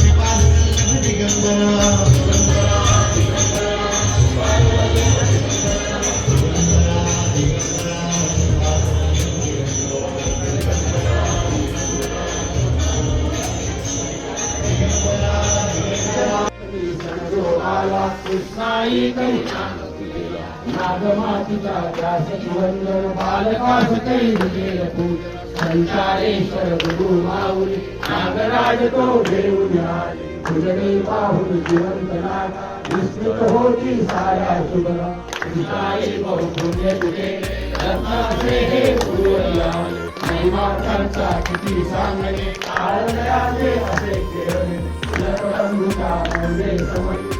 Shiva. आला कृष्णाई नागमातिका दास वंदन बालकास कैली संचारेश्वर गुरु माऊली नागराज तो घेऊन आले. तुझे पाहून जिवंत नागा विस्तृत होती साऱ्या शुभला कृष्णाई बहुपुण्य तुझे रत्नाचे हे पुरवला. नैमार्थांचा किती सांगणे आळंदयाचे असे केळणे सर्वांगुका म्हणजे समजले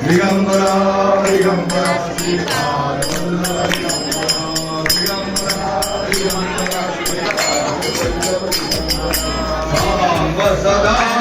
திகம்பரா திகம்பரா சதா